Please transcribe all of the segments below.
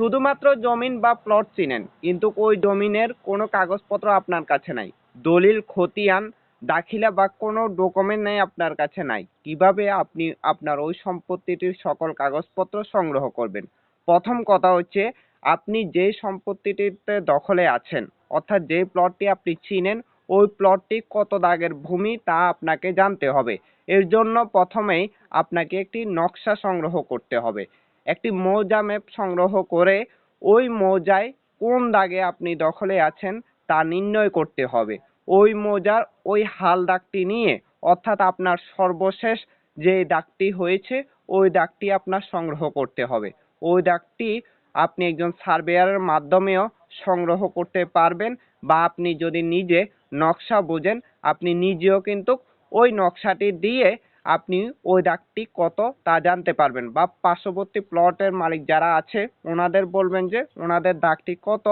শুধুমাত্র জমিন বা প্লট চিনেন, কিন্তু ওই জমিনের কোনো কাগজপত্র আপনার কাছে নাই। দলিল, খতিয়ান, দাখিলা বা কোনো ডকুমেন্ট নেই আপনার কাছে নাই। কীভাবে আপনি আপনার ওই সম্পত্তিটির সকল কাগজপত্র সংগ্রহ করবেন? প্রথম কথা হচ্ছে, আপনি যে সম্পত্তিটিতে দখলে আছেন, অর্থাৎ যে প্লটটি আপনি চিনেন, ওই প্লটটি কত দাগের ভূমি তা আপনাকে জানতে হবে। এর জন্য প্রথমেই আপনাকে একটি নকশা সংগ্রহ করতে হবে। একটি মৌজা ম্যাপ সংগ্রহ করে ওই মৌজায় কোন দাগে আপনি দখলে আছেন তা নির্ণয় করতে হবে। ওই মৌজার ওই হাল দাগটি নিয়ে, অর্থাৎ আপনার সর্বশেষ যে দাগটি হয়েছে, ওই দাগটি আপনার সংগ্রহ করতে হবে। ওই দাগটি আপনি একজন সার্ভেয়ারের মাধ্যমেও সংগ্রহ করতে পারবেন বা আপনি যদি নিজে নকশা বোঝেন, আপনি নিজেও কিন্তু ওই নকশাটি দিয়ে আপনি ওই দাগটি কত তা জানতে পারবেন। বা পার্শ্ববর্তী প্লটের মালিক যারা আছে, ওনাদের বলবেন যে ওনাদের দাগটি কত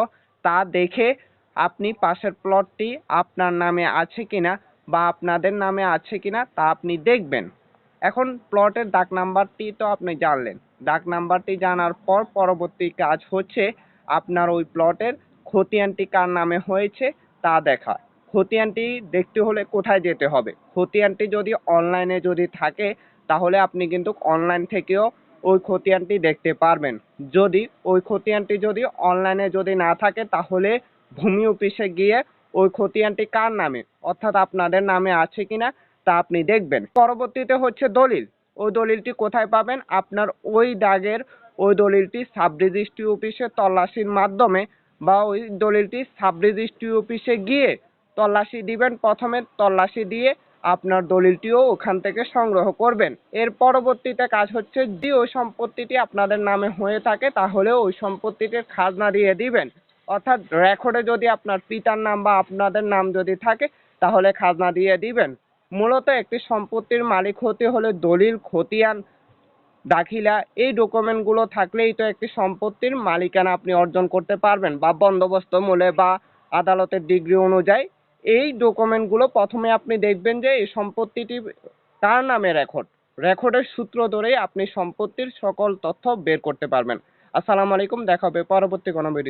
তা দেখে আপনি পাশের প্লটটি আপনার নামে আছে কিনা বা আপনাদের নামে আছে কিনা তা আপনি দেখবেন। এখন প্লটের দাগ নাম্বারটি তো আপনি জানলেন। দাগ নাম্বারটি জানার পর পরবর্তী কাজ হচ্ছে আপনার ওই প্লটের খতিয়ানটি কার নামে হয়েছে তা দেখা। খতিয়ানটি দেখতে হলে কোথায় যেতে হবে? খতিয়ানটি যদি অনলাইনে যদি থাকে, তাহলে আপনি কিন্তু অনলাইন থেকেও ওই খতিয়ানটি দেখতে পারবেন। যদি ওই খতিয়ানটি যদি অনলাইনে যদি না থাকে, তাহলে ভূমি অফিসে গিয়ে ওই খতিয়ানটি কার নামে? অর্থাৎ আপনাদের নামে আছে কিনা, তা আপনি দেখবেন। পরবর্তীতে হচ্ছে দলিল। ওই দলিলটি কোথায় পাবেন? আপনার ওই দাগের ওই দলিলটি সাব রেজিস্ট্রি অফিসে তল্লাশির মাধ্যমে বা ওই দলিলটি সাব রেজিস্ট্রি অফিসে গিয়ে তল্লাশি দিবেন। প্রথমে তল্লাশি দিয়ে আপনার দলিলটিও ওখান থেকে সংগ্রহ করবেন। এর পরবর্তীতে কাজ হচ্ছে যদি ওই সম্পত্তিটি আপনাদের নামে হয়ে থাকে, তাহলে ওই সম্পত্তিটির খাজনা দিয়ে দিবেন। অর্থাৎ রেকর্ডে যদি আপনার পিতার নাম বা আপনাদের নাম যদি থাকে, তাহলে খাজনা দিয়ে দিবেন। মূলত একটি সম্পত্তির মালিক হতে হলে দলিল, খতিয়ান, দাখিলা এই ডকুমেন্টগুলো থাকলেই তো একটি সম্পত্তির মালিকানা আপনি অর্জন করতে পারবেন বা বন্দোবস্ত মূলে বা আদালতের ডিগ্রি অনুযায়ী। এই ডকুমেন্টগুলো প্রথমে আপনি দেখবেন যে এই সম্পত্তিটি তার নামে রেকর্ড রেকর্ডের সূত্র ধরেই আপনি সম্পত্তির সকল তথ্য বের করতে পারবেন। আসসালামু আলাইকুম, দেখা হবে পরবর্তী কোনো ভিডিও